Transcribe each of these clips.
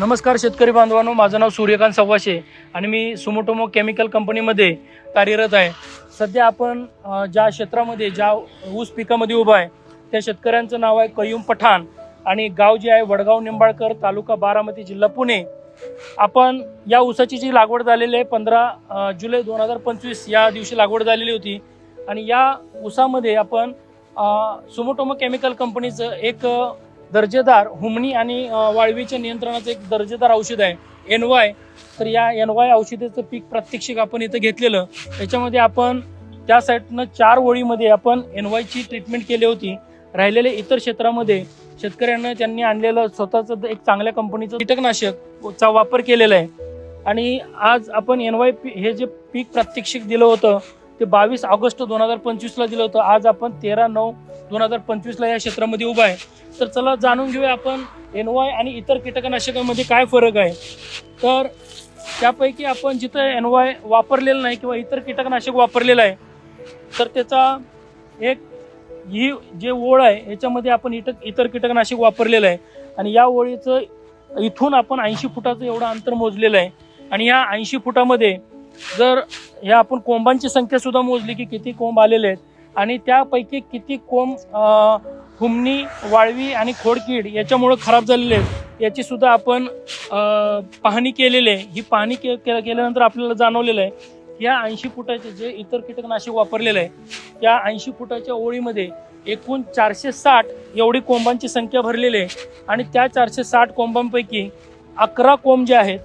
नमस्कार शेतकरी बांधवांनो माझं नाव सूर्यकांत सव्वाशे आणि मी सुमोटोमो केमिकल कंपनीमध्ये कार्यरत आहे. सध्या आपण ज्या क्षेत्रामध्ये ज्या ऊस पिकामध्ये उभा आहे त्या शेतकऱ्यांचं नाव आहे कयूम पठाण आणि गाव जे आहे वडगाव निंबाळकर तालुका बारामती जिल्हा पुणे. आपण या ऊसाची जी लागवड झालेली आहे पंधरा जुलै दोन हजार पंचवीस या दिवशी लागवड झालेली होती. आणि या ऊसामध्ये आपण सुमोटोमो केमिकल कंपनीचं एक दर्जेदार हुमणी आणि वाळवीच्या नियंत्रणाचं एक दर्जेदार औषध आहे एन वाय. तर या एन वाय औषधाचं पीक प्रात्यक्षिक आपण इथं घेतलेलं. त्याच्यामध्ये आपण त्या साईडनं चार ओळीमध्ये आपण एन वायची ट्रीटमेंट केली होती. राहिलेले इतर क्षेत्रामध्ये शेतकऱ्यांना त्यांनी आणलेलं स्वतःचं एक चांगल्या कंपनीचं कीटकनाशकचा वापर केलेला आहे. आणि आज आपण एन वाय हे जे पीक प्रात्यक्षिक दिलं होतं ते बावीस ऑगस्ट दोन हजार पंचवीसला दिलं होतं. आज आपण तेरा नऊ दोन हजार पंचवीसला या क्षेत्रामध्ये उभा आहे. तर चला जाणून घेऊया आपण एन वाय आणि इतर कीटकनाशकांमध्ये काय फरक आहे. तर त्यापैकी आपण जिथं एन वाय वापरलेलं नाही किंवा इतर कीटकनाशक वापरलेलं आहे तर त्याचा एक ही जे ओळ आहे याच्यामध्ये आपण इटक इतर कीटकनाशक वापरलेलं आहे. आणि या ओळीचं इथून आपण ऐंशी फुटाचं एवढं अंतर मोजलेलं आहे. आणि या ऐंशी फुटामध्ये जर हे आपण कोंबांची संख्या सुद्धा मोजली की किती कोंब आलेले आहेत आणि त्यापैकी किती कोंब हुमणी वाळवी आणि खोडकीड याच्यामुळं खराब झालेले आहेत याची सुद्धा आपण पाहणी केलेली आहे. ही पाहणी के केल्यानंतर आपल्याला जाणवलेलं आहे या ऐंशी फुटाचे जे इतर कीटकनाशक वापरलेलं आहे या ऐंशी फुटाच्या ओळीमध्ये एकूण चारशे साठ एवढी कोंबांची संख्या भरलेली आहे आणि त्या चारशे साठ कोंबांपैकी अकरा कोंब जे आहेत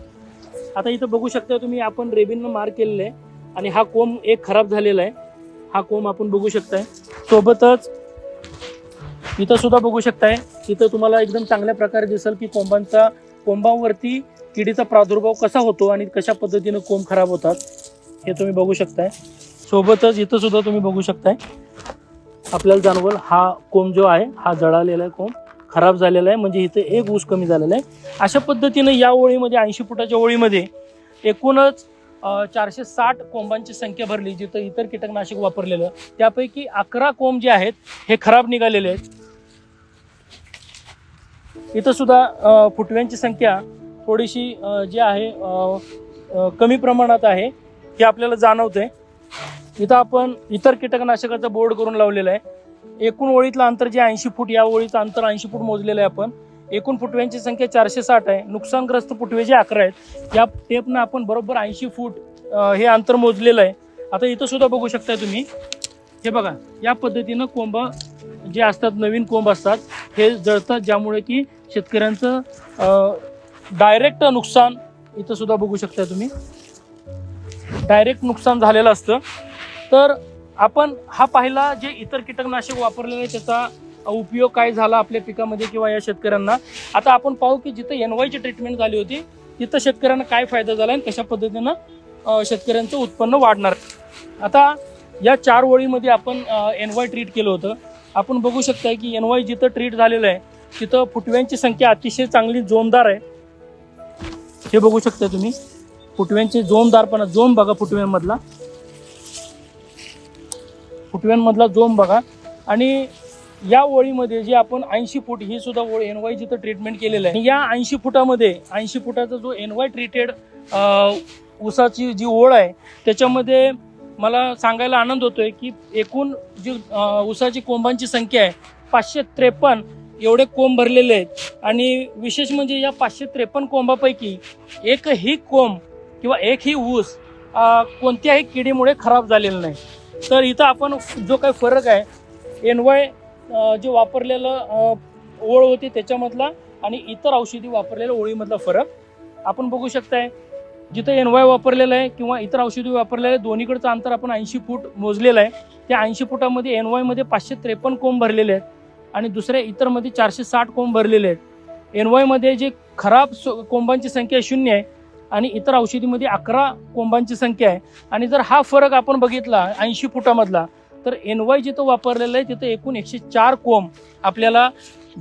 आता इथं बघू शकता तुम्ही आपण रेबिननं मार्क केलेलं आहे आणि हा कोंब एक खराब झालेला आहे. हा कोंब आपण बघू शकताय. सोबतच इथं सुद्धा बघू शकताय इथं तुम्हाला एकदम चांगल्या प्रकारे दिसेल की कोंबांचा कोंबांवरती किडीचा प्रादुर्भाव कसा होतो आणि कशा पद्धतीनं कोंब खराब होतात हे तुम्ही बघू शकताय. सोबतच इथं सुद्धा तुम्ही बघू शकताय आपल्याला जाणवल हा कोंब जो आहे हा जळालेला आहे कोंब. खराब झालेला आहे. म्हणजे इथं एक ऊस कमी झालेला आहे. अशा पद्धतीनं या ओळीमध्ये ऐंशी फुटाच्या ओळीमध्ये एकूणच चारशे साठ कोंबांची संख्या भरली जिथं इतर कीटकनाशक वापरलेलं. त्यापैकी अकरा कोंब जे आहेत हे खराब निघालेले आहेत. इथं सुद्धा फुटव्यांची संख्या थोडीशी जी आहे कमी प्रमाणात आहे हे आपल्याला जाणवते इथं आपण इतर कीटकनाशकाचा बोर्ड करून लावलेला आहे. एकूण ओळीतलं अंतर जे ऐंशी फूट या ओळीचं अंतर ऐंशी फूट मोजलेलं आहे आपण. एकूण फुटव्यांची संख्या चारशे साठ आहे. नुकसानग्रस्त फुटवे जे अकरा आहेत या टेपनं आपण बरोबर ऐंशी फूट हे अंतर मोजलेलं आहे. आता इथं सुद्धा बघू शकताय तुम्ही. हे बघा या पद्धतीनं कोंब जे असतात नवीन कोंब असतात हे जळतात ज्यामुळे की शेतकऱ्यांचं डायरेक्ट नुकसान इथं सुद्धा बघू शकता तुम्ही. डायरेक्ट नुकसान झालेलं असतं. तर आपण हा पाहिला जे इतर कीटकनाशक वापरलेले आहे त्याचा उपयोग काय झाला आपल्या पिकामध्ये किंवा या शेतकऱ्यांना? आता आपण पाहू की जिथं एनवायची ट्रीटमेंट झाली होती तिथं शेतकऱ्यांना काय फायदा झाला आणि कशा पद्धतीनं शेतकऱ्यांचं उत्पन्न वाढणार? आता या चार ओळीमध्ये आपण एनवाय ट्रीट केलं होतं. आपण बघू शकताय की एनवाय जिथं ट्रीट झालेलं आहे तिथं फुटव्यांची संख्या अतिशय चांगली जोमदार आहे. हे बघू शकता तुम्ही. फुटव्यांचे जोमदारपणा जोम बघा फुटव्यांमधला. फुटव्यांमधला जोम बघा. आणि या ओळीमध्ये जे आपण ऐंशी फूट ही सुद्धा ओळ एन वाय जिथं ट्रीटमेंट केलेलं आहे. आणि या ऐंशी फुटामध्ये ऐंशी फुटाचा जो एन वाय ट्रीटेड ऊसाची जी ओळ आहे त्याच्यामध्ये मला सांगायला आनंद होतोय की एकूण जी ऊसाची कोंबांची संख्या आहे पाचशे त्रेपन्न एवढे कोंब भरलेले आहेत. आणि विशेष म्हणजे या पाचशे त्रेपन्न कोंबापैकी एकही कोंब किंवा एकही ऊस कोणत्याही किडीमुळे खराब झालेला नाही. तर इथं आपण जो काही फरक आहे एन वाय जे वापरलेलं ओळ होती त्याच्यामधला आणि इतर औषधी वापरलेल्या ओळीमधला फरक आपण बघू शकताय. जिथं एन वाय वापरलेलं आहे किंवा इतर औषधी वापरलेलं आहे दोन्हीकडचं अंतर आपण ऐंशी फूट मोजलेलं आहे. त्या ऐंशी फुटामध्ये एन वायमध्ये पाचशे त्रेपन्न कोंब भरलेले आहेत आणि दुसऱ्या इतरमध्ये चारशे साठ कोंब भरलेले आहेत. एन वायमध्ये जे खराब सो- कोंबांची संख्या शून्य आहे आणि इतर औषधीमध्ये अकरा कोंबांची संख्या आहे. आणि जर हा फरक आपण बघितला ऐंशी फुटामधला तर एन वाय जिथं वापरलेलं आहे तिथं एकूण एकशे चार कोंब आपल्याला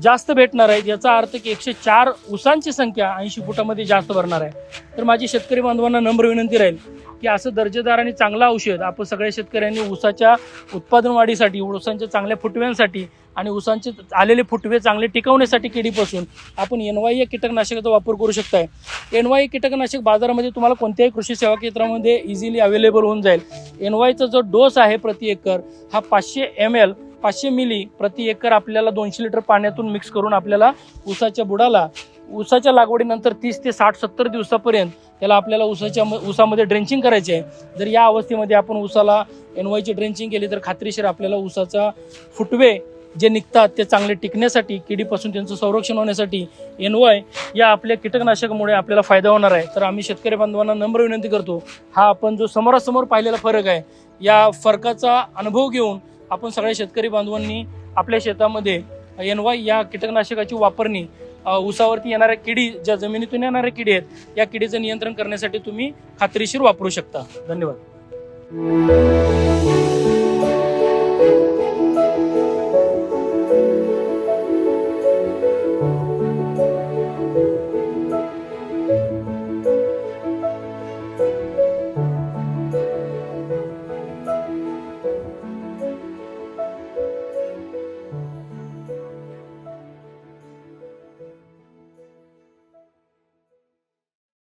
जास्त भेटणार आहेत. याचा अर्थ की एकशे चार उसांची संख्या ऐंशी फुटामध्ये जास्त भरणार आहे. तर माझी शेतकरी बांधवांना नम्र विनंती राहील की असं दर्जेदार आणि चांगलं औषध आपण सगळ्या शेतकऱ्यांनी ऊसाच्या उत्पादन वाढीसाठी ऊसांच्या चांगल्या फुटव्यांसाठी आणि ऊसांचे आलेले फुटवे चांगले टिकवण्यासाठी किडीपासून आपण एनवाय या कीटकनाशकाचा वापर करू शकताय. एन वाय कीटकनाशक बाजारामध्ये तुम्हाला कोणत्याही कृषी सेवा केंद्रामध्ये इझिली अवेलेबल होऊन जाईल. एन वायचा जो डोस आहे प्रति एकर हा पाचशे एम एल पाचशे मिली प्रति एकर आपल्याला दोनशे लिटर पाण्यातून मिक्स करून आपल्याला ऊसाच्या बुडाला ऊसाच्या लागवडीनंतर तीस ते साठ सत्तर दिवसापर्यंत त्याला आपल्याला ऊसाच्या ऊसामध्ये ड्रेंचिंग करायचे आहे. जर या अवस्थेमध्ये आपण ऊसाला एनवायची ड्रेंचिंग केली तर खात्रीशीर आपल्याला ऊसाचा फुटवे जे निघतात ते चांगले टिकण्यासाठी किडीपासून त्यांचं संरक्षण होण्यासाठी एनवाय या आपल्या कीटकनाशकामुळे आपल्याला फायदा होणार आहे. तर आम्ही शेतकरी बांधवांना नम्र विनंती करतो हा आपण जो समोरासमोर पाहिलेला फरक आहे या फरकाचा अनुभव घेऊन आपण सगळ्या शेतकरी बांधवांनी आपल्या शेतामध्ये एनवाय या कीटकनाशकाची वापरणी ऊसावरती येणाऱ्या किडी ज्या जमिनीतून येणाऱ्या किडी आहेत या किडीचं नियंत्रण करण्यासाठी तुम्ही खात्रीशीर वापरू शकता. धन्यवाद.